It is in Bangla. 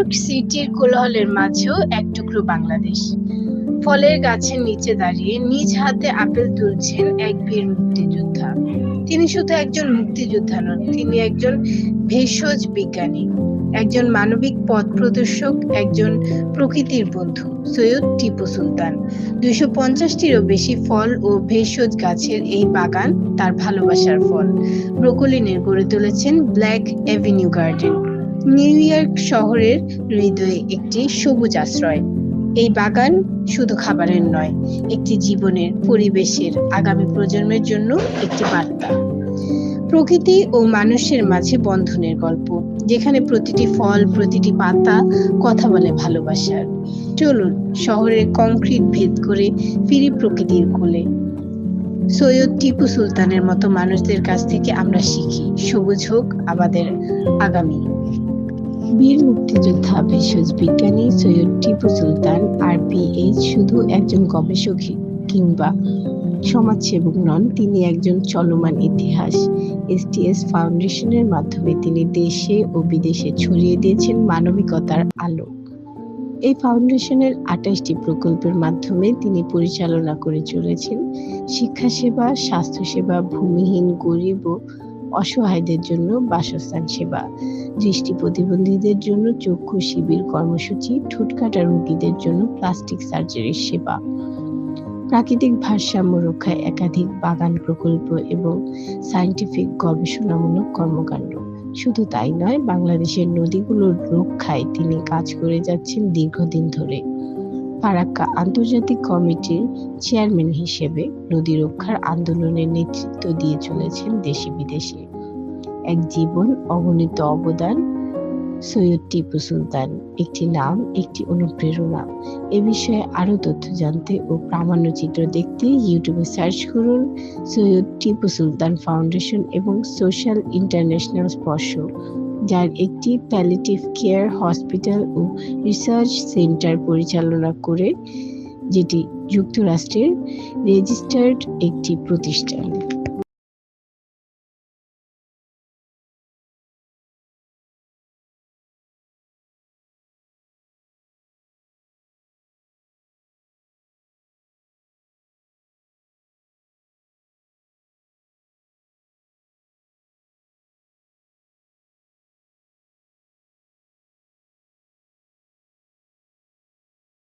ইয়র্ক সিটির কোলাহলের মাঝেও এক টুকরো বাংলাদেশ। ফলের গাছের নিচে দাঁড়িয়ে নিজ হাতে আপেল তুলছেন এক বীর মুক্তিযোদ্ধা। তিনি শুধু একজন মুক্তিযোদ্ধা নন, তিনি একজন ভেষজ বিজ্ঞানী, একজন মানবিক পথ প্রদর্শক, একজন প্রকৃতির বন্ধু, সৈয়দ টিপু সুলতান। দুইশো পঞ্চাশটিরও বেশি ফল ও ভেষজ গাছের এই বাগান তার ভালোবাসার ফল। ব্রোকলিনের গড়ে তুলেছেন black avenue garden. New York শহরের হৃদয়ে একটি সবুজ আশ্রয়। এই বাগান শুধু খাবারের নয়, একটি জীবনের পরিবেশের আগামী প্রজন্মের জন্য একটি বার্তা। প্রকৃতি ও মানুষের মাঝে বন্ধনের গল্প, যেখানে প্রতিটি ফল, প্রতিটি পাতা কথা বলে ভালোবাসার। চলুন শহরের কংক্রিট ভেদ করে ফিরি প্রকৃতির কোলে। সৈয়দ টিপু সুলতানের মতো মানুষদের কাছ থেকে আমরা শিখি, সবুজ হোক আমাদের আগামী। বীর মুক্তিযোদ্ধা, ভেষজ বিজ্ঞানী সৈয়দ টিপু সুলতান আর পিএইচ শুধু একজন গবেষক কিংবা সমাজসেবক নন, তিনি একজন চলমান ইতিহাস এসটিএস ফাউন্ডেশনের মাধ্যমে তিনি দেশে ও বিদেশে ছড়িয়ে দিয়েছেন মানবিকতার আলো এই ফাউন্ডেশনের আঠাশটি প্রকল্পের মাধ্যমে তিনি পরিচালনা করে চলেছেন। শিক্ষা সেবা স্বাস্থ্যসেবা, ভূমিহীন গরিব ও অসহায়দের জন্য বাসস্থান সেবা, দৃষ্টি প্রতিবন্ধীদের জন্য চক্ষু শিবির কর্মসূচি ঠোঁটকাটা রোগীদের জন্য প্লাস্টিক সার্জারির সেবা। প্রাকৃতিক ভারসাম্য রক্ষায় একাধিক বাগান প্রকল্প এবং সায়েন্টিফিক গবেষণামূলক কর্মকাণ্ড। শুধু তাই নয়, বাংলাদেশের নদীগুলোর রক্ষায় তিনি কাজ করে যাচ্ছেন দীর্ঘদিন ধরে। ফারাক্কা আন্তর্জাতিক কমিটির চেয়ারম্যান হিসেবে নদী রক্ষার আন্দোলনের নেতৃত্ব দিয়ে চলেছেন দেশে বিদেশে। এক জীবন অগণিত অবদান, সৈয়দ টিপু সুলতান। একটি নাম, একটি অনুপ্রেরণা। এ বিষয়ে আরও তথ্য জানতে ও প্রামাণ্যচিত্র দেখতে ইউটিউবে সার্চ করুন সৈয়দ টিপু সুলতান ফাউন্ডেশন এবং সোশ্যাল ইন্টারন্যাশনাল স্পর্শ। যার একটি প্যালেটিভ কেয়ার হসপিটাল ও রিসার্চ সেন্টার পরিচালনা করে, যেটি যুক্তরাষ্ট্রের রেজিস্টার্ড একটি প্রতিষ্ঠান।